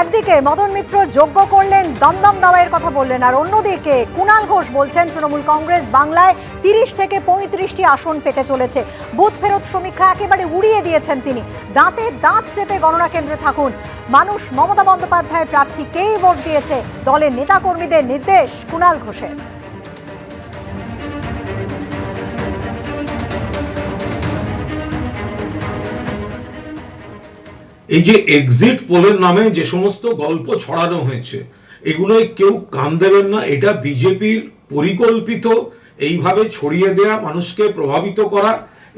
একদিকে মদন মিত্র যোগ্য করলেন, দমদম দাওয়াইয়ের কথা বললেন, আর অন্যদিকে কুণাল ঘোষ বলছেন, তৃণমূল কংগ্রেস বাংলায় তিরিশ থেকে পঁয়ত্রিশটি আসন পেতে চলেছে। বুথ ফেরত সমীক্ষা একেবারে উড়িয়ে দিয়েছেন তিনি। দাঁতে দাঁত চেপে গণনা কেন্দ্রে থাকুন। মানুষ মমতা বন্দ্যোপাধ্যায়ের প্রার্থীকেই ভোট দিয়েছে। দলের নেতাকর্মীদের নির্দেশ কুণাল ঘোষের। এই যে এক্সিট পোলের নামে যে সমস্ত গল্প ছড়ানো হয়েছে, এগুলোয় কেউ কান দেবেন না। এটা বিজেপির পরিকল্পিত, এইভাবে ছড়িয়ে দেয়া, মানুষকে প্রভাবিত করা,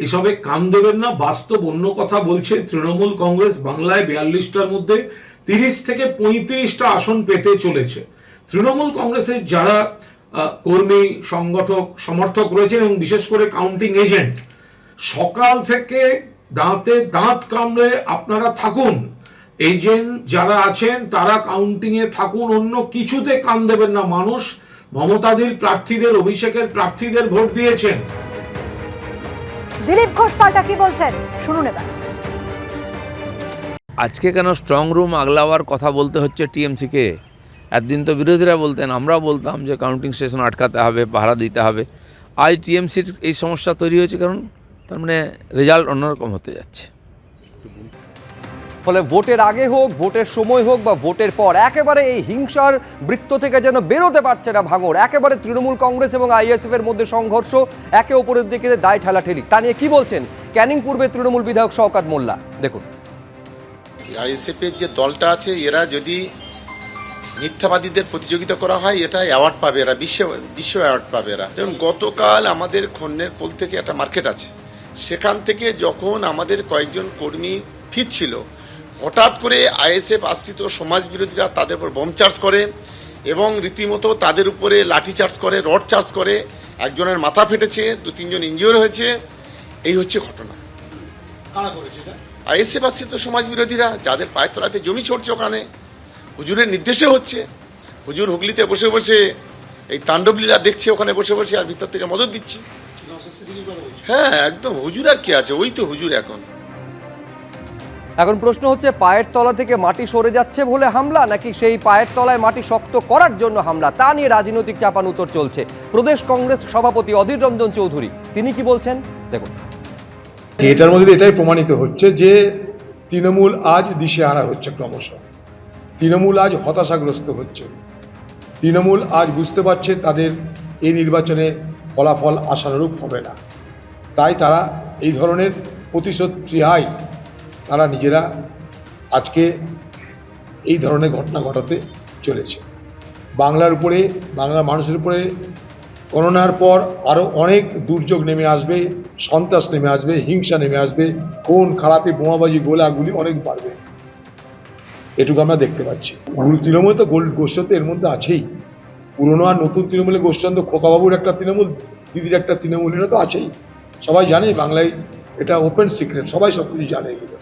এসবে কান দেবেন না। বাস্তব অন্য কথা বলছে তৃণমূল কংগ্রেস বাংলায় বিয়াল্লিশটার মধ্যে তিরিশ থেকে পঁয়ত্রিশটা আসন পেতে চলেছে। তৃণমূল কংগ্রেসের যারা কর্মী, সংগঠক, সমর্থক রয়েছেন এবং বিশেষ করে কাউন্টিং এজেন্ট সকাল থেকে দাঁতে দাঁত কামড়ে আপনারা থাকুন। এজেন্ট যারা আছেন তারা কাউন্টিং এ থাকুন অন্য কিছুতে কান দেবেন না। মানুষ মমতাদির প্রার্থীদের অভিষেকের প্রার্থীদের ভোট দিয়েছেন। দিলীপ ঘোষ পাল্টা কি বলছেন? শুনুন এবার। আজকে কেন স্ট্রং রুম আগলাবার কথা বলতে হচ্ছে টিএমসিকে? একদিন তো বিরোধীরা বলতেন আমরা বলতাম যে কাউন্টিং স্টেশন আটকাতে হবে পাহারা দিতে হবে। আজ টিএমসির এই সমস্যা তৈরি হয়েছে কারণ তার মানে রেজাল্ট অন্যরকম হতে যাচ্ছে। ফলে ভোটের আগে হোক ভোটের সময় হোক বা ভোটের পর একেবারে এই হিংসার বৃত্ত থেকে যেন বেরোতে পারছে না ভাঙর একেবারে তৃণমূল কংগ্রেস এবং আইএসএফ এর মধ্যে সংঘর্ষ একে অপরের দিকে দায় ঠেলাঠেলি তা নিয়ে কি বলছেন ক্যানিং পূর্বে তৃণমূল বিধায়ক শওকাত মোল্লা? দেখুন। আইএসএফের যে দলটা আছে এরা যদি মিথ্যাবাদীদের প্রতিযোগিতা করা হয় এটা অ্যাওয়ার্ড পাবে এরা বিশ্ব বিশ্ব অ্যাওয়ার্ড পাবে এরা। যেমন গতকাল আমাদের খন্নের পোল থেকে একটা মার্কেট আছে। সেখান থেকে যখন আমাদের কয়েকজন কর্মী ফিরছিল হঠাৎ করে আইএসএফ আশ্রিত সমাজ বিরোধীরা তাদের উপর বোম চার্জ করে এবং রীতিমতো তাদের উপরে লাঠি চার্জ করে রড চার্জ করে। একজনের মাথা ফেটেছে দু তিনজন ইনজিওর হয়েছে। এই হচ্ছে ঘটনা। আইএসএফ আশ্রিত সমাজ বিরোধীরা যাদের পায়ের তলাতে জমি ছড়ছে ওখানে হুজুরের নির্দেশে হচ্ছে। হুজুর হুগলিতে বসে বসে এই তাণ্ডবলীলা দেখছে ওখানে বসে বসে আর ভিতর থেকে মদত দিচ্ছে। হ্যাঁ একদম। হুজুর আর কি আছে? ওই তো হুজুর এখন। এখন প্রশ্ন হচ্ছে পায়ের তলা থেকে মাটি সরে যাচ্ছে বলে হামলা নাকি সেই পায়ের তলায় মাটি শক্ত করার জন্য হামলা? তা নিয়ে রাজনৈতিক চাপান উত্তর চলছে। প্রদেশ কংগ্রেস সভাপতি অধীর রঞ্জন চৌধুরী তিনি কি বলছেন? দেখুন। এটার মধ্যে এটাই প্রমাণিত হচ্ছে যে তৃণমূল আজ দিশে দিশেহারা হচ্ছে ক্রমশ। তৃণমূল আজ হতাশাগ্রস্ত হচ্ছে। তৃণমূল আজ বুঝতে পারছে তাদের এই নির্বাচনে ফলাফল আশানুরূপ হবে না। তাই তারা এই ধরনের প্রতিশোধ ক্রিয়ায় তারা নিজেরা আজকে এই ধরনের ঘটনা ঘটাতে চলেছে। বাংলার উপরে, বাংলার মানুষের উপরে করোনার পর আরও অনেক দুর্যোগ নেমে আসবে, সন্ত্রাস নেমে আসবে, হিংসা নেমে আসবে, কোন খারাপে বোমাবাজি, গোলাগুলি অনেক বাড়বে। এটুকু আমরা দেখতে পাচ্ছি। তৃণমূল তো গোল গোষ্ঠী এর মধ্যে আছেই। পুরনো আর নতুন তৃণমূলে গোষ্ঠী তো খোকাবাবুর একটা তৃণমূল, দিদির একটা তৃণমূল এটা তো আছেই। সবাই জানে বাংলায় এটা ওপেন সিক্রেট সবাই সব কিছু জানে এগুলো।